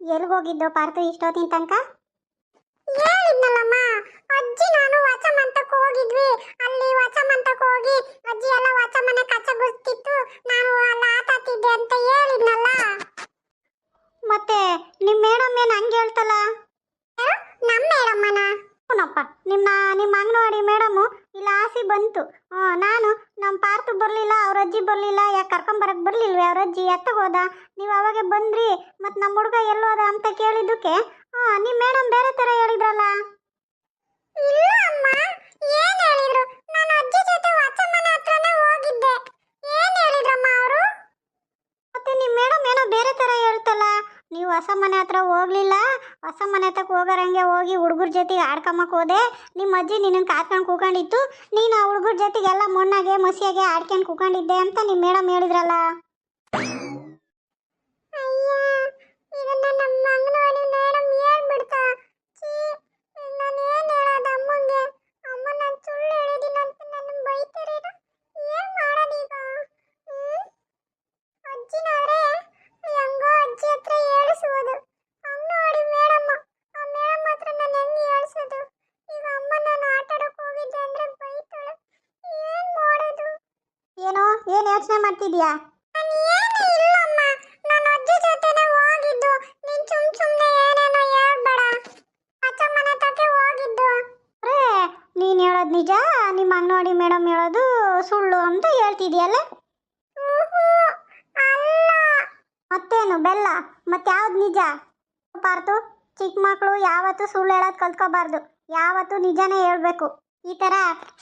ಎಲ್ಗೋಗಿದ್ದು ಪಾರ್ಥ ಇಷ್ಟೊತ್ತಿನ ತನಕ? ಹೇಳಿದ್ನಲ್ಲಮ್ಮ ಅಜ್ಜಿ ನಾನು ವಾಚಮಂತಕ್ಕೆ ಹೋಗಿದ್ವಿ. ಅಲ್ಲಿ ವಾಚಮಂತಕ್ಕೆ ಹೋಗಿ ಅಜ್ಜಿ ಎಲ್ಲ ವಾಚಮನೆ ಕಚ್ಚಗುತ್ತಿತ್ತು ನಾನು ಅಲ್ಲ ಆಟಾಡ್ತಿದ್ದೆ ಅಂತ ಹೇಳಿದ್ನಲ್ಲ. ಮತ್ತೆ ನಿಮ್ಮ ಮೇಡಮ್ ಏನು ಹಂಗೆ ಹೇಳ್ತಲ್ಲ ಯಾರು? ನಮ್ಮ ಮೇಡಮ್ಮನ ಹ್ಞೂನಪ್ಪ ನಿಮ್ಮ ನಿಮ್ಮ ಅಂಗನವಾಡಿ ಮೇಡಮು ಇಲ್ಲ ಆಸೆ ಬಂತು. ನಾನು ನಮ್ಮ ಪಾರ್ತು ಬರಲಿಲ್ಲ ಅವ್ರ ಅಜ್ಜಿ ಬರಲಿಲ್ಲ ಯಾಕೆ ಕರ್ಕೊಂಬರಕ್ಕೆ ಬರಲಿಲ್ವೇ ಅವ್ರ ಅಜ್ಜಿ? ಎತ್ತಗೋದ ನೀವು ಅವಾಗೆ ಬಂದ್ರಿ ಮತ್ತು ನಮ್ಮ ಹುಡುಗ ಎಲ್ಲೋದ ಅಂತ ಕೇಳಿದ್ದಕ್ಕೆ ಹಾಂ ನಿಮ್ಮ ಮೇಡಮ್ ಬೇರೆ ಥರ ಹೇಳಿದ್ರಲ್ಲ? ಇಲ್ಲ ಅಮ್ಮ ಏನು ಹೇಳಿದ್ರು? ನಾನು ಅಜ್ಜಿ ಜೊತೆ ವಾಚಮ್ಮನ ಹತ್ರನೇ ಹೋಗಿದ್ದೆ. ಏನು ಹೇಳಿದ್ರಮ್ಮ ಅವರು? ಮತ್ತೆ ನಿಮ್ಮ ಮೇಡಮ್ ಏನೋ ಬೇರೆ ಥರ ಹೇಳ್ತಲ್ಲ? ನೀವು ಹೊಸ ಮನೆ ಹತ್ರ ಹೋಗ್ಲಿಲ್ಲ? ಹೊಸ ಮನೆ ತಕ್ಕ ಹೋಗೋರಂಗೆ ಹೋಗಿ ಹುಡುಗರ ಜೊತೆಗೆ ಆಡ್ಕೊಂಬಕ್ಕೆ ಹೋದೆ. ನಿಮ್ಮ ಅಜ್ಜಿ ನಿನ್ನನ್ನು ಕಾತ್ಕೊಂಡು ಕೂಕೊಂಡಿತ್ತು. ನೀನು ಆ ಹುಡುಗರ ಜೊತೆಗೆಲ್ಲ ಮಣ್ಣಾಗೆ, ಮಸಿಯಾಗೆ ಆಡ್ಕೊಂಡು ಕೂಕೊಂಡಿದ್ದೆ ಅಂತ ನಿಮ್ಮ ಮೇಡಮ್ ಹೇಳಿದ್ರಲ್ಲ. ನಾನು ಏನ್ ಹೇಳೋದು ಅಮ್ಮ ನಾನು ಸುಳ್ಳು ಹೇಳಿದ್ದೀನಿ ಅಂತ ನನ್ನ ಏನ್ ಮಾಡೋದೀಗ ಹ್ಮ್ ಅಜ್ಜಿನವ್ರೆ ಹೆಂಗೋ ಅಜ್ಜಿ ಹತ್ರ ಹೇಳಿಸುವುದು ಅಂಗನವಾಡಿ ಮೇಡಮ್ ಆ ಮೇಡಮ್ ಹತ್ರ ನಾನು ಹೆಂಗೆ ಹೇಳಿಸೋದು ಈಗ ಅಮ್ಮ ನಾನು ಆಟ ಆಡಕ್ ಹೋಗಿದ್ದೆ ಅಂದ್ರೆ ಬೈತಾಳೆ ಏನ್ ಮಾಡೋದು ಏನೋ ಏನು ಯೋಚನೆ ಮಾಡ್ತಿದ್ಯಾ ನಾನು ಏನೂ ಇಲ್ಲಮ್ಮ ನಾನು ಅಜ್ಜಿ ಜೊತೆನೆ ಹೋಗಿದ್ದು ನೀನ್ ಸುಮ್ ಸುಮ್ನೆ ಏನೇನೋ ಹೇಳ್ಬೇಡ ಅಚ್ಚ ಮನೆ ತಕ್ಕೆ ಹೋಗಿದ್ದು ಅರೇ, ನೀನು ಹೇಳೋದು ನಿಜ? ನಿಮ್ಮ ಅಂಗನವಾಡಿ ಮೇಡಮ್ ಹೇಳೋದು ಸುಳ್ಳು ಅಂತ ಹೇಳ್ತಿದ್ಯಲ್ಲ? ಮತ್ತೇನು, ಬೆಲ್ಲ? ಮತ್ತೆ ಯಾವ್ದು ನಿಜ? ಪಾರ್ತು, ಚಿಕ್ಕ ಮಕ್ಕಳು ಯಾವತ್ತೂ ಸುಳ್ಳು ಹೇಳೋದು ಕಲ್ತ್ಕೋಬಾರ್ದು. ಯಾವತ್ತೂ ನಿಜನೇ ಹೇಳ್ಬೇಕು. ಈ ಥರ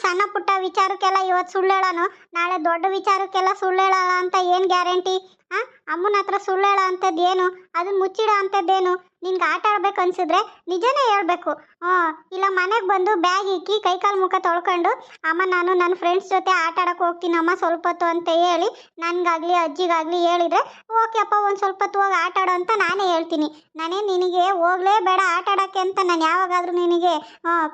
ಸಣ್ಣ ಪುಟ್ಟ ವಿಚಾರಕ್ಕೆಲ್ಲ ಇವತ್ತು ಸುಳ್ಳು ಹೇಳೋನು ನಾಳೆ ದೊಡ್ಡ ವಿಚಾರಕ್ಕೆಲ್ಲ ಸುಳ್ಳು ಹೇಳಲ್ಲ ಅಂತ ಏನು ಗ್ಯಾರಂಟಿ? ಹಾಂ? ಅಮ್ಮನ ಹತ್ರ ಸುಳ್ಳು ಹೇಳೋ ಅಂಥದ್ದು ಏನು ಅದನ್ನ ಮುಚ್ಚಿಡೋ ಅಂಥದ್ದೇನು? ನಿನ್ಗೆ ಆಟ ಆಡ್ಬೇಕು ಅನ್ಸಿದ್ರೆ ನಿಜನೇ ಹೇಳ್ಬೇಕು. ಹಾಂ ಇಲ್ಲ ಮನೆಗೆ ಬಂದು ಬ್ಯಾಗ್ ಇಕ್ಕಿ ಕೈಕಾಲು ಮುಖ ತೊಳ್ಕೊಂಡು, ಅಮ್ಮ, ನಾನು ನನ್ನ ಫ್ರೆಂಡ್ಸ್ ಜೊತೆ ಆಟ ಆಡಕ್ಕೆ ಹೋಗ್ತೀನಿ ಅಮ್ಮ ಸ್ವಲ್ಪ ಹೊತ್ತು ಅಂತ ಹೇಳಿ ನನಗಾಗಲಿ, ಅಜ್ಜಿಗಾಗಲಿ ಹೇಳಿದರೆ, ಓಕೆ ಅಪ್ಪ, ಒಂದು ಸ್ವಲ್ಪ ಹೊತ್ತು ಹೋಗಿ ಆಟ ಆಡೋ ಅಂತ ನಾನೇ ಹೇಳ್ತೀನಿ. ನಾನೇ ನಿನಗೆ ಹೋಗ್ಲೇ ಬೇಡ ಆಟ ಆಡೋಕ್ಕೆ ಅಂತ ನಾನು ಯಾವಾಗಾದರೂ ನಿನಗೆ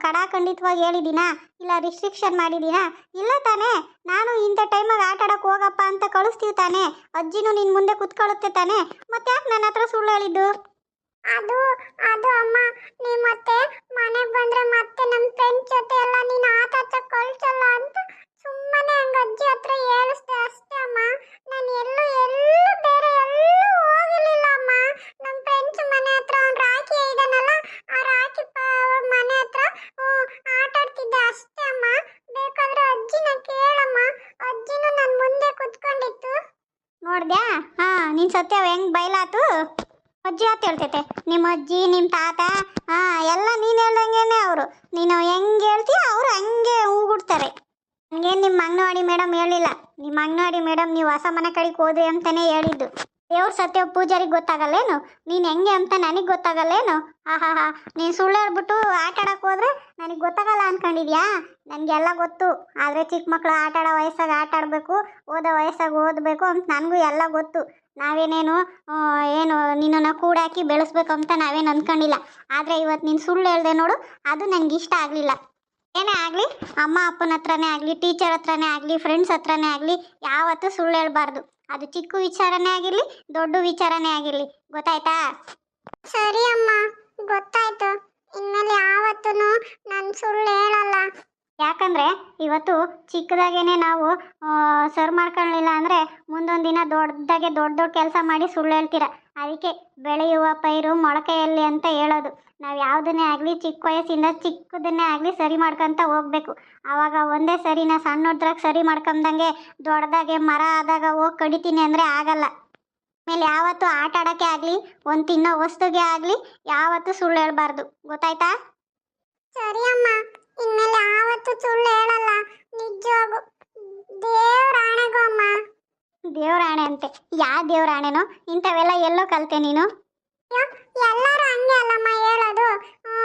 ಕಡಾಖಂಡಿತವಾಗಿ ಹೇಳಿದ್ದೀನಾ ಇಲ್ಲ ರಿಸ್ಟ್ರಿಕ್ಷನ್ ಮಾಡಿದ್ದೀನಾ ಇಲ್ಲ ತಾನೇ. ನಾನು ಇಂಥ ಟೈಮಾಗ ಆಟ ಆಡೋಕೆ ಹೋಗಪ್ಪ ಅಂತ ಕಳಿಸ್ತೀವಿ ತಾನೇ. ಅಜ್ಜಿನೂ ನಿನ್ನ ಮುಂದೆ ಕುತ್ಕೊಳ್ಳುತ್ತೆ ತಾನೇ. ಮತ್ತೆ ಯಾಕೆ ನನ್ನ ಹತ್ರ ಸುಳ್ಳು ಹೇಳಿದ್ದು? ಅದು ಅದು ಅಮ್ಮ. ನೀ ಮತ್ತೆ ಮನೆಗೆ ಬಂದ್ರೆ ಮತ್ತೆ ನಮ್ಮ ಫ್ರೆಂಡ್ ಜೊತೆ ಎಲ್ಲ ನೀನು ಆಟ ಕಳ್ಸಲ್ಲ ಅಂತ ಸುಮ್ಮನೆ ಹಂಗ ಅಜ್ಜಿ ಹತ್ರ ಹೇಳಿಸ್ದೆ ಅಷ್ಟೇ ಅಮ್ಮ. ನಾನು ಎಲ್ಲೂ ಎಲ್ಲೂ ಹೋಗಲಿಲ್ಲ ಅಮ್ಮ ನಮ್ಮ ಫ್ರೆಂಡ್ಸ್ ಮನೆ ಹತ್ರ ಅವ್ನು ರಾಖಿ ಇದಾನಲ್ಲ ಆ ರಾಖಿ ಪ- ಅವ್ರ್ ಮನೆ ಹತ್ರ ಹ್ಮ್, ಆಟ ಆಡ್ತಿದ್ದೆ ಅಷ್ಟೇ ಅಮ್ಮ ಬೇಕಾದ್ರೆ ಅಜ್ಜಿನ ಕೇಳಮ್ಮ ಅಜ್ಜಿನೂ ನನ್ನ ಮುಂದೆ ಕುತ್ಕೊಂಡಿತ್ತು ನೋಡ್ದ್ಯಾ ಹಾಂ ನಿನ್ನ ಸತ್ಯ ಹೆಂಗೆ ಬಯಲಾತು ಅಜ್ಜಿ ಅಂತ ಹೇಳ್ತೈತೆ ನಿಮ್ಮ ಅಜ್ಜಿ ನಿಮ್ಮ ತಾತ, ಆ, ಎಲ್ಲ ನೀನು ಹೇಳ್ದಂಗೆನೆ ಅವರು. ನೀನು ಹೆಂಗೆ ಹೇಳ್ತೀಯ ಅವರು ಹಂಗೆ ಹೂಗುಡ್ತಾರೆ ಹಂಗೇನು ನಿಮ್ಮ ಅಂಗನವಾಡಿ ಮೇಡಮ್ ಹೇಳಿಲ್ಲ. ನಿಮ್ಮ ಅಂಗನವಾಡಿ ಮೇಡಮ್ ನೀವು ಹೊಸ ಮನೆ ಕಡೆಗೆ ಹೋದ್ರಿ ಅಂತಾನೆ ಹೇಳಿದ್ದು. ದೇವ್ರ ಸತ್ಯ ಪೂಜಾರಿಗೆ ಗೊತ್ತಾಗಲ್ಲೇನು? ನೀನು ಹೆಂಗೆ ಅಂತ ನನಗೆ ಗೊತ್ತಾಗಲ್ಲೇನು? ಆಹಾ ಹಾ ನೀನು ಸುಳ್ಳು ಹೇಳ್ಬಿಟ್ಟು ಆಟ ಆಡಕ್ಕೆ ಹೋದ್ರೆ ನನಗೆ ಗೊತ್ತಾಗಲ್ಲ ಅನ್ಕೊಂಡಿದ್ಯಾ? ನನಗೆಲ್ಲ ಗೊತ್ತು. ಆದರೆ ಚಿಕ್ಕ ಮಕ್ಕಳು ಆಟ ಆಡೋ ವಯಸ್ಸಾಗ ಆಟ ಆಡಬೇಕು, ಓದೋ ವಯಸ್ಸಾಗ ಓದಬೇಕು ಅಂತ ನನಗೂ ಎಲ್ಲ ಗೊತ್ತು. ನಾವೇನೇನು ಏನು ನಿನ್ನನ್ನು ಕೂಡಾಕಿ ಅಂತ ನಾವೇನು ಅಂದ್ಕೊಂಡಿಲ್ಲ ಆದರೆ ಇವತ್ತು ನೀನು ಸುಳ್ಳು ಹೇಳ್ದೆ ನೋಡು, ಅದು ನನಗೆ ಇಷ್ಟ ಆಗಲಿಲ್ಲ. ಏನೇ ಆಗಲಿ, ಅಮ್ಮ ಅಪ್ಪನ ಹತ್ರನೇ ಆಗಲಿ ಟೀಚರ್ ಹತ್ರನೇ ಆಗಲಿ ಫ್ರೆಂಡ್ಸ್ ಹತ್ರನೇ ಆಗಲಿ, ಯಾವತ್ತೂ ಸುಳ್ಳು ಹೇಳ್ಬಾರ್ದು. ಅದು ಚಿಕ್ಕ ವಿಚಾರನೇ ಆಗಿರಲಿ, ದೊಡ್ಡ ವಿಚಾರನೇ ಆಗಿರಲಿ. ಗೊತ್ತಾಯ್ತಾ? ಸರಿ ಅಮ್ಮ, ಗೊತ್ತಾಯ್ತು. ಇನ್ಮೇಲೆ ಯಾವತ್ತೂ ನಾನು ಸುಳ್ಳು ಹೇಳಲ್ಲ. ಯಾಕಂದರೆ ಇವತ್ತು ಚಿಕ್ಕದಾಗೇನೆ ನಾವು ಸರ್ ಮಾಡ್ಕೊಳ್ಳಿಲ್ಲ ಅಂದರೆ ಮುಂದೊಂದು ದಿನ ದೊಡ್ಡದಾಗೆ ದೊಡ್ಡ ದೊಡ್ಡ ಕೆಲಸ ಮಾಡಿ ಸುಳ್ಳು ಹೇಳ್ತೀರ. ಅದಕ್ಕೆ ಬೆಳೆಯುವ ಪೈರು ಮೊಳಕೆಯಲ್ಲಿ ಅಂತ ಹೇಳೋದು. ನಾವು ಯಾವುದನ್ನೇ ಆಗಲಿ ಚಿಕ್ಕ ವಯಸ್ಸಿಂದ ಚಿಕ್ಕದನ್ನೇ ಆಗಲಿ ಸರಿ ಮಾಡ್ಕೊತ ಹೋಗ್ಬೇಕು. ಆವಾಗ ಒಂದೇ ಸರಿನ ಸಣ್ಣದ್ರಾಗ ಸರಿ ಮಾಡ್ಕೊಂಡಂಗೆ ದೊಡ್ಡದಾಗೆ ಮರ ಆದಾಗ ಹೋಗಿ ಕಡಿತೀನಿ ಅಂದರೆ ಆಗಲ್ಲ. ಆಮೇಲೆ ಯಾವತ್ತು ಆಟ ಆಡೋಕ್ಕೆ ಆಗಲಿ, ಒಂದು ತಿನ್ನೋ ವಸ್ತುಗೆ ಆಗಲಿ ಯಾವತ್ತು ಸುಳ್ಳು ಹೇಳ್ಬಾರ್ದು. ಗೊತ್ತಾಯ್ತಾ? ಸರಿ ಅಮ್ಮ. ಇನ್ಮೇಲೆ ಯಾವತ್ತೂ ಸುಳ್ಳು ಹೇಳಲ್ಲ ನಿಜವಾಗು ದೇವ್ರ ಆಣೆಗೂ ಅಮ್ಮ ದೇವ್ರಾಣೆ ಅಂತೆ ಯಾ ದೇವ್ರಾಣೆನೋ ಇಂಥವೆಲ್ಲ ಎಲ್ಲೋ ಕಲ್ತೆ ನೀನು ಅಯ್ಯೋ, ಎಲ್ಲರೂ ಹಂಗೆ ಅಲ್ಲಮ್ಮ ಹೇಳೋದು ಹ್ಞೂ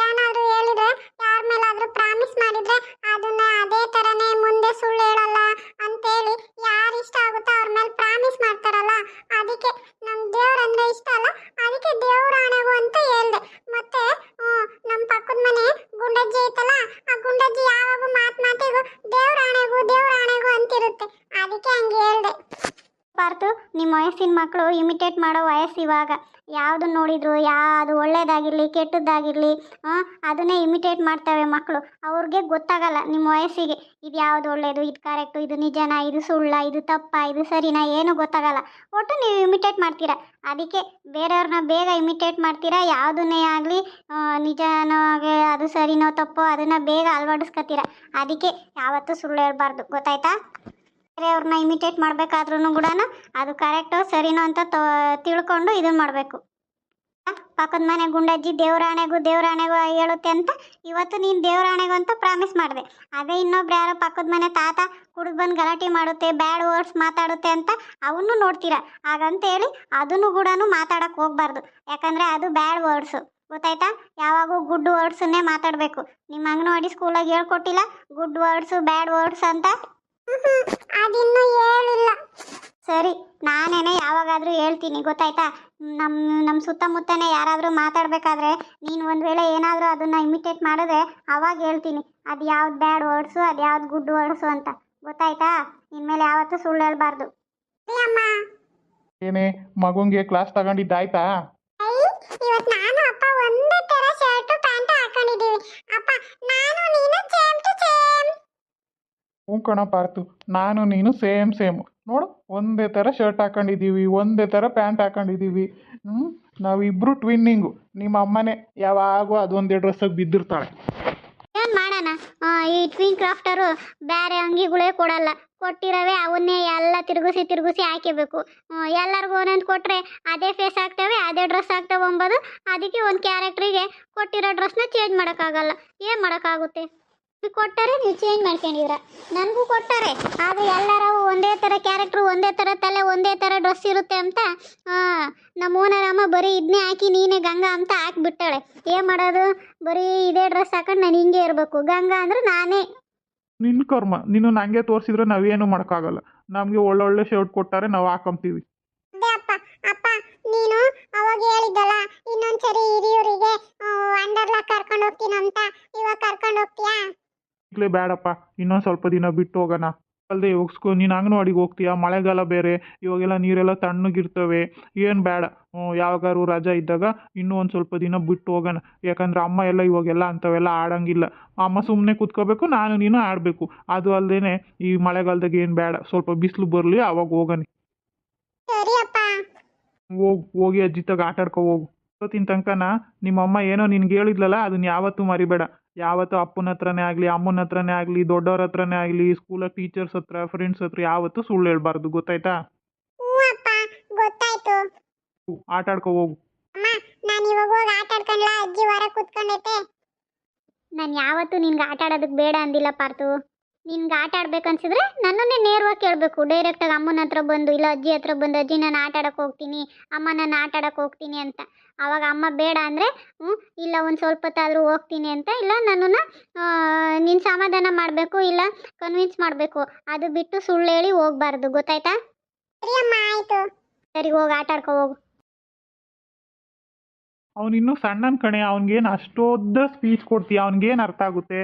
ಏನಾದರೂ ಹೇಳಿದ್ರೆ ಯಾರ ಮೇಲಾದರೂ ಪ್ರಾಮಿಸ್ ಮಾಡಿದ್ರೆ ಅದನ್ನ ಅದೇ ಥರನೇ ಮುಂದೆ ಸುಳ್ಳು ಹೇಳಲ್ಲ ಅಂತೇಳಿ ಯಾರು ಇಷ್ಟ ಆಗುತ್ತೋ ಅವ್ರ ಮೇಲೆ ಪ್ರಾಮಿಸ್ ಮಾಡ್ತಾರಲ್ಲ ಅದಕ್ಕೆ ನಮ್ಮ ದೇವ್ರಂದ್ರೆ ಇಷ್ಟ ಅಲ್ಲ ಅದಕ್ಕೆ ದೇವ್ರ ಆಣೆಗೂ ಅಂತ ಹೇಳ್ದೆ ಮತ್ತೆ ಹ್ಮ್, ನಮ್ಮ ಪಕ್ಕದ ಮನೆ ಗುಂಡಜ್ಜಿ ಐತಲ್ಲ ಆ ಗುಂಡಜ್ಜಿ ಯಾವಾಗೂ ಮಾತು ಮಾತಿಗೂ ದೇವ್ರ ಆಣೆಗೂ ದೇವ್ರ ಆಣೆಗೂ ಅಂತಿರುತ್ತೆ ಅದಕ್ಕೆ ಹಂಗೆ ಹೇಳ್ದೆ ಪಾರ್ತು ನಿಮ್ಮ ವಯಸ್ಸಿನ ಮಕ್ಕಳು ಇಮಿಟೇಟ್ ಮಾಡೋ ವಯಸ್ಸು ಇವಾಗ. ಯಾವುದು ನೋಡಿದ್ರು, ಯಾವುದು ಒಳ್ಳೇದಾಗಿರಲಿ, ಕೆಟ್ಟದ್ದಾಗಿರಲಿ ಅದನ್ನೇ ಇಮಿಟೇಟ್ ಮಾಡ್ತವೆ ಮಕ್ಕಳು ಅವ್ರಿಗೆ ಗೊತ್ತಾಗಲ್ಲ ನಿಮ್ಮ ವಯಸ್ಸಿಗೆ. ಇದು ಯಾವುದು ಒಳ್ಳೆಯದು ಇದು ಕರೆಕ್ಟು ಇದು ನಿಜನಾ, ಇದು ಸುಳ್ಳ, ಇದು ತಪ್ಪ, ಇದು ಸರಿನಾ, ಏನೂ ಗೊತ್ತಾಗಲ್ಲ. ಒಟ್ಟು ನೀವು ಇಮಿಟೇಟ್ ಮಾಡ್ತೀರಾ. ಅದಕ್ಕೆ ಬೇರೆಯವ್ರನ್ನ ಬೇಗ ಇಮಿಟೇಟ್ ಮಾಡ್ತೀರಾ. ಯಾವುದನ್ನೇ ಆಗಲಿ ನಿಜನೋ ಹಾಗೆ ಅದು ಸರಿನೋ ತಪ್ಪೋ ಅದನ್ನು ಬೇಗ ಅಳವಡಿಸ್ಕೊತೀರ ಅದಕ್ಕೆ ಯಾವತ್ತೂ ಸುಳ್ಳು ಹೇಳ್ಬಾರ್ದು. ಗೊತ್ತಾಯ್ತಾ? ಬೇರೆಯವ್ರನ್ನ ಇಮಿಟೇಟ್ ಮಾಡಬೇಕಾದ್ರೂ ಕೂಡ ಅದು ಕರೆಕ್ಟೋ ಸರಿನೋ ಅಂತ ತಿಳ್ಕೊಂಡು ಇದನ್ನು ಮಾಡಬೇಕು. ಪಕ್ಕದ ಮನೆ ಗುಂಡಜ್ಜಿ ದೇವರಾಣೆಗೂ ದೇವರಾಣೆಗೂ ಹೇಳುತ್ತೆ ಅಂತ ಇವತ್ತು ನೀನು ದೇವರಾಣೆಗೂ ಅಂತ ಪ್ರಾಮಿಸ್ ಮಾಡಿದೆ. ಅದೇ ಇನ್ನೊಬ್ರು ಯಾರೋ ಪಕ್ಕದ ಮನೆ ತಾತ ಕುಡಿದು ಬಂದು ಗಲಾಟೆ ಮಾಡುತ್ತೆ ಬ್ಯಾಡ್ ವರ್ಡ್ಸ್ ಮಾತಾಡುತ್ತೆ ಅಂತ ಅವನ್ನು ನೋಡ್ತೀರಾ. ಹಾಗಂತೇಳಿ ಅದನ್ನು ಕೂಡ ಮಾತಾಡಕ್ಕೆ ಹೋಗ್ಬಾರ್ದು. ಯಾಕಂದರೆ ಅದು ಬ್ಯಾಡ್ ವರ್ಡ್ಸು ಗೊತ್ತಾಯ್ತಾ? ಯಾವಾಗೂ ಗುಡ್ ವರ್ಡ್ಸನ್ನೇ ಮಾತಾಡಬೇಕು. ನಿಮ್ಮ ಅಂಗನವಾಡಿ ಸ್ಕೂಲಾಗ ಹೇಳ್ಕೊಟ್ಟಿಲ್ಲ ಗುಡ್ ವರ್ಡ್ಸು ಬ್ಯಾಡ್ ವರ್ಡ್ಸ್ ಅಂತ ಅದಿನ್ನೂ ಹೇಳಿಲ್ಲ. ಸರಿ, ನಾನೇನೆ ಯಾವಾಗಾದರೂ ಹೇಳ್ತೀನಿ, ಗೊತ್ತಾಯ್ತಾ? ನಮ್ಮ ನಮ್ಮ ಸುತ್ತಮುತ್ತನೇ ಯಾರಾದರೂ ಮಾತಾಡಬೇಕಾದ್ರೆ ನೀನು ಒಂದು ವೇಳೆ ಏನಾದರೂ ಅದನ್ನು ಇಮಿಟೇಟ್ ಮಾಡಿದ್ರೆ ಅವಾಗ ಹೇಳ್ತೀನಿ. ಅದು ಯಾವ್ದು ಬ್ಯಾಡ್ ವರ್ಡ್ಸು ಅದು ಯಾವ್ದು ಗುಡ್ ವರ್ಡ್ಸು ಅಂತ. ಗೊತ್ತಾಯ್ತಾ? ಇನ್ಮೇಲೆ ಯಾವತ್ತೂ ಸುಳ್ಳು ಹೇಳ್ಬಾರ್ದು. ಏನೇ, ಮಗುಂಗೆ ಕ್ಲಾಸ್ ತಗೊಂಡಿದ್ದಾಯ್ತಾ? ಕಣ ಪಾರ್ತು. ನಾನು, ನೀನು ಸೇಮ್ ಸೇಮ್. ನೋಡು, ಒಂದೇ ಥರ ಶರ್ಟ್ ಹಾಕೊಂಡಿದ್ದೀವಿ, ಒಂದೇ ಥರ ಪ್ಯಾಂಟ್ ಹಾಕೊಂಡಿದ್ದೀವಿ. ಹ್ಞೂ ನಾವಿಬ್ಬರು ಟ್ವಿನ್ನಿಂಗು ನಿಮ್ಮ ಅಮ್ಮನೇ ಯಾವಾಗೂ ಅದೊಂದೇ ಡ್ರೆಸ್ಸಾಗಿ ಬಿದ್ದಿರ್ತಾಳೆ. ಏನು ಮಾಡೋಣ? ಈ ಟ್ವಿನ್ ಕ್ರಾಫ್ಟರು ಬೇರೆ ಅಂಗಿಗಳೇ ಕೊಡಲ್ಲ. ಕೊಟ್ಟಿರವೆ ಅವನ್ನೇ ಎಲ್ಲ ತಿರುಗಿಸಿ ತಿರುಗಿಸಿ ಹಾಕಬೇಕು ಎಲ್ಲರಿಗೂ ಒಂದೊಂದು ಕೊಟ್ಟರೆ ಅದೇ ಫೇಸ್ ಆಗ್ತವೆ ಅದೇ ಡ್ರೆಸ್ ಆಗ್ತವೆ ಅಂಬೋದು, ಅದಕ್ಕೆ ಒಂದು ಕ್ಯಾರೆಕ್ಟ್ರಿಗೆ ಕೊಟ್ಟಿರೋ ಡ್ರೆಸ್ನ ಚೇಂಜ್ ಮಾಡೋಕ್ಕಾಗಲ್ಲ. ಏನು ಮಾಡೋಕ್ಕಾಗುತ್ತೆ? ಕೊಟ್ಟರೆ ನೀವು ಚೇಂಜ್ ಮಾಡ್ಕೊಂಡಿದ್ರ ನನಗೂ ಕೊಟ್ಟಾರೆ. ಆದರೆ ಎಲ್ಲರೂ ಒಂದೇ ಥರ ಕ್ಯಾರೆಕ್ಟ್ರು ಒಂದೇ ಥರ ತಲೆ, ಒಂದೇ ಥರ ಡ್ರೆಸ್ ಇರುತ್ತೆ ಅಂತ ನಮ್ಮ ಓನರಮ್ಮ ಬರೀ ಇದನ್ನೇ ಹಾಕಿ ನೀನೇ ಗಂಗಾ ಅಂತ ಹಾಕಿಬಿಟ್ಟಾಳೆ. ಏನು ಮಾಡೋದು? ಬರೀ ಇದೇ ಡ್ರೆಸ್ ಹಾಕೊಂಡು ನಾನು ಹಿಂಗೆ ಇರಬೇಕು. ಗಂಗಾ ಅಂದ್ರೆ ನಾನೇ. ನಿನ್ನ ಕರ್ಮ. ನೀನು ನನಗೆ ತೋರಿಸಿದ್ರೆ ನಾವೇನು ಮಾಡೋಕ್ಕಾಗಲ್ಲ. ನಮಗೆ ಒಳ್ಳೊಳ್ಳೆ ಶರ್ಟ್ ಕೊಟ್ಟಾರೆ ನಾವು ಹಾಕೊಂತೀವಿ ಅದೇ ಅಪ್ಪ ಅಪ್ಪ ನೀನು ಅವಾಗ ಹೇಳಿದ್ದಲ್ಲ ಇನ್ನೊಂದ್ಸರಿ ಹಿರಿಯೂರಿಗೆ ಅಂಡರ್ಲಾ ಕರ್ಕೊಂಡು ಹೋಗ್ತೀನಿ ಅಂತ ಇವಾಗ ಕರ್ಕೊಂಡು ಹೋಗ್ತೀಯಾ ಈಗಲೇ ಬೇಡಪ್ಪ ಇನ್ನೊಂದು ಸ್ವಲ್ಪ ದಿನ ಬಿಟ್ಟು ಹೋಗೋಣ ಅಲ್ಲದೆ ಇವಾಗ ಸ್ಕೂ ನೀನು ಅಂಗನವಾಡಿಗೆ ಹೋಗ್ತೀಯಾ? ಮಳೆಗಾಲ ಬೇರೆ ಇವಾಗೆಲ್ಲ ನೀರೆಲ್ಲ ತಣ್ಣಗಿರ್ತವೆ. ಏನು ಬೇಡ. ಯಾವಾಗಾರು ರಜಾ ಇದ್ದಾಗ ಇನ್ನೂ ಒಂದು ಸ್ವಲ್ಪ ದಿನ ಬಿಟ್ಟು ಹೋಗೋಣ ಯಾಕಂದ್ರೆ ಅಮ್ಮ ಎಲ್ಲ ಇವಾಗೆಲ್ಲ ಅಂಥವೆಲ್ಲ ಆಡಂಗಿಲ್ಲ. ಅಮ್ಮ ಸುಮ್ಮನೆ ಕೂತ್ಕೋಬೇಕು ನಾನು ನೀನು ಆಡಬೇಕು. ಅದು ಅಲ್ಲದೆ ಈ ಮಳೆಗಾಲದಾಗ ಏನು ಬೇಡ. ಸ್ವಲ್ಪ ಬಿಸಿಲು ಬರಲಿ ಅವಾಗ ಹೋಗನಿ ಹೋಗಿ ಹೋಗಿ ಅಜ್ಜಿ ತಗ ಆಟ ಆಡ್ಕೊ ಹೋಗು. ಇವತ್ತಿನ ತನಕನ ನಿಮ್ಮಮ್ಮ ಏನೋ ನಿನ್ಗೆ ಹೇಳಿದ್ಲಲ್ಲ ಅದನ್ನ ಯಾವತ್ತೂ ಮರಿಬೇಡ. ಯಾವತ್ತೂ ಅಪ್ಪನ ಹತ್ರನೇ ಆಗಲಿ ಅಮ್ಮನ ಹತ್ರನೇ ಆಗಲಿ ದೊಡ್ಡವ್ರ ಹತ್ರನೇ ಆಗಲಿ ಸ್ಕೂಲ ಟೀಚರ್ಸ್ ಹತ್ರ ಫ್ರೆಂಡ್ಸ್ ಹತ್ರ ಯಾವತ್ತೂ ಸುಳ್ಳು ಹೇಳ್ಬಾರ್ದು ಗೊತ್ತಾಯ್ತಾ? ಹ್ಞೂ ಅಪ್ಪ ಗೊತ್ತಾಯ್ತು. ಹು, ಆಟ ಆಡ್ಕೊ ಹೋಗು. ಅಮ್ಮ ನಾನು ಇವಾಗ ಹೋಗಿ ಆಟ ಆಡ್ಕೊಂಡ್ಲಾ ಅಜ್ಜಿ ಹೊರ ಕೂತ್ಕೊಂಡೈತೆ. ನಾನು ಯಾವತ್ತೂ ನಿನ್ಗೆ ಆಟ ಆಡೋದಕ್ಕೆ ಬೇಡ ಅಂದಿಲ್ಲ ಪಾರ್ತು ನಿನ್ಗೆ ಆಟ ಆಡ್ಬೇಕನ್ಸಿದ್ರೆ ನನ್ನನ್ನೇ ನೇರವಾಗಿ ಕೇಳಬೇಕು. ಡೈರೆಕ್ಟಾಗಿ ಅಮ್ಮನ ಹತ್ರ ಬಂದು ಇಲ್ಲ ಅಜ್ಜಿ ಹತ್ರ ಬಂದು ಅಜ್ಜಿ ನಾನು ಆಟ ಆಡಕ್ಕೆ ಹೋಗ್ತೀನಿ. ಅಮ್ಮ ನಾನು ಆಟ ಆಡಕ್ಕೆ ಹೋಗ್ತೀನಿ ಅಂತ. ಆವಾಗ ಅಮ್ಮ ಬೇಡ ಅಂದರೆ ಹ್ಞೂ ಇಲ್ಲ ಒಂದು ಸ್ವಲ್ಪ ಹೊತ್ತಾದರೂ ಹೋಗ್ತೀನಿ ಅಂತ. ಇಲ್ಲ ನನ್ನನ್ನು ನೀನು ಸಮಾಧಾನ ಮಾಡಬೇಕು ಇಲ್ಲ ಕನ್ವಿನ್ಸ್ ಮಾಡಬೇಕು. ಅದು ಬಿಟ್ಟು ಸುಳ್ಳು ಹೇಳಿ ಹೋಗ್ಬಾರ್ದು. ಗೊತ್ತಾಯ್ತಾ? ಸರಿ ಅಮ್ಮ ಆಯ್ತು. ಸರಿ ಹೋಗಿ ಆಟ ಆಡ್ಕೊ ಹೋಗು. ಅವನಿನ್ನೂ ಸಣ್ಣನ ಕಣೆ. ಅವ್ನಿಗೇನು ಅಷ್ಟೊದ್ದ ಸ್ಪೀಚ್ ಕೊಡ್ತೀಯ? ಅವ್ನಿಗೇನು ಅರ್ಥ ಆಗುತ್ತೆ?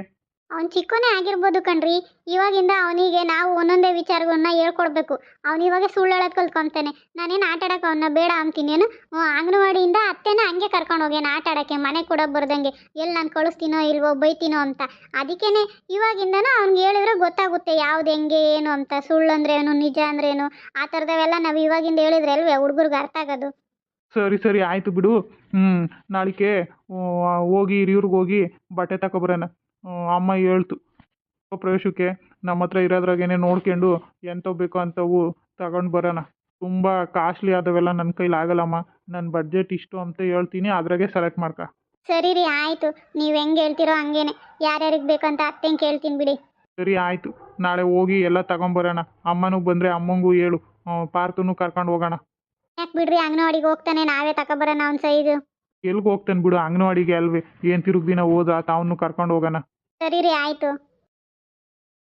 ಅವ್ನು ಚಿಕ್ಕನೇ ಆಗಿರ್ಬೋದು ಕಣ್ರಿ. ಇವಾಗಿಂದ ಅವನಿಗೆ ನಾವು ಒಂದೊಂದೇ ವಿಚಾರಗಳನ್ನ ಹೇಳ್ಕೊಡ್ಬೇಕು. ಇವಾಗ ಸುಳ್ಳು ಹೇಳೋದು ಕಲ್ತ್ಕೊಂತಾನೆ. ನಾನೇನು ಆಟ ಆಡೋಕೆ ಅವನ್ನ ಬೇಡ ಅಂತೀನೇನು ಏನು? ಅಂಗನವಾಡಿಯಿಂದ ಅತ್ತೆನ ಹಂಗೆ ಕರ್ಕೊಂಡು ಹೋಗ್ಯಾನ ಆಟ ಆಡೋಕ್ಕೆ, ಮನೆ ಕೂಡ ಬರ್ದಂಗೆ. ಎಲ್ಲಿ ನಾನು ಕಳಿಸ್ತೀನೋ ಇಲ್ವೋ ಬೈತೀನೋ ಅಂತ. ಅದಕ್ಕೇನೆ ಇವಾಗಿಂದನೂ ಅವ್ನಿಗೆ ಹೇಳಿದ್ರೆ ಗೊತ್ತಾಗುತ್ತೆ ಯಾವ್ದು ಹೆಂಗೆ, ಏನು ಅಂತ. ಸುಳ್ಳು ಅಂದ್ರೆ ಏನು ನಿಜ ಅಂದ್ರೆ ಏನು ಆ ಥರದವೆಲ್ಲ ನಾವು ಇವಾಗಿಂದ ಹೇಳಿದ್ರೆ ಅಲ್ವೇ ಹುಡುಗರಿಗೆ ಅರ್ಥ ಆಗೋದು. ಸರಿ ಸರಿ, ಆಯ್ತು ಬಿಡು. ಹ್ಞೂ ನಾಳಿಕೆ ಹೋಗಿ ಹಿರಿಯೂರ್ಗೆ ಹೋಗಿ ಬಟ್ಟೆ ತಗೊಬರೋಣ ಅಮ್ಮ ಹೇಳ್ತು ಪ್ರವೇಶಕ್ಕೆ ನಮ್ಮ ಹತ್ರ ಇರೋದ್ರಾಗೇನೆ ನೋಡ್ಕೊಂಡು ಎಂಥವು ಬೇಕೋ ಅಂಥವು ತಗೊಂಡು ಬರೋಣ. ತುಂಬ ಕಾಸ್ಟ್ಲಿ ಆದವೆಲ್ಲ ನನ್ನ ಕೈಲಿ ಆಗಲ್ಲಮ್ಮ. ನನ್ನ ಬಡ್ಜೆಟ್ ಇಷ್ಟು ಅಂತ ಹೇಳ್ತೀನಿ ಅದ್ರಾಗೆ ಸೆಲೆಕ್ಟ್ ಮಾಡ್ಕ. ಸರಿ ರೀ ಆಯಿತು. ನೀವು ಹೆಂಗೆ ಹೇಳ್ತೀರೋ ಹಂಗೇನೆ. ಯಾರ್ಯಾರಿಗೆ ಬೇಕಂತ ಅತ್ತೆಂಗೆ ಕೇಳ್ತೀನಿ ಬಿಡಿ. ಸರಿ ಆಯಿತು. ನಾಳೆ ಹೋಗಿ ಎಲ್ಲ ತಗೊಂಬರೋಣ ಅಮ್ಮನೂ ಬಂದರೆ ಅಮ್ಮಂಗೂ ಹೇಳು. ಪಾರ್ಥನು ಕರ್ಕೊಂಡು ಹೋಗೋಣ. ಯಾಕೆ ಬಿಡ್ರಿ ಅಂಗನವಾಡಿಗೆ ಹೋಗ್ತಾನೆ ನಾವೇ ತಗೊಬರೋಣ ಅವ್ನ ಸೈಜು. ಎಲ್ಗೆ ಹೋಗ್ತಾನೆ ಬಿಡು ಅಂಗನವಾಡಿಗೆ ಅಲ್ವೇ. ಏನು ತಿರುಗಿ ದಿನ ಹೋದ ತಾವನ್ನು ಕರ್ಕೊಂಡು ಹೋಗೋಣ. ಸರಿ ರೀ ಆಯಿತು.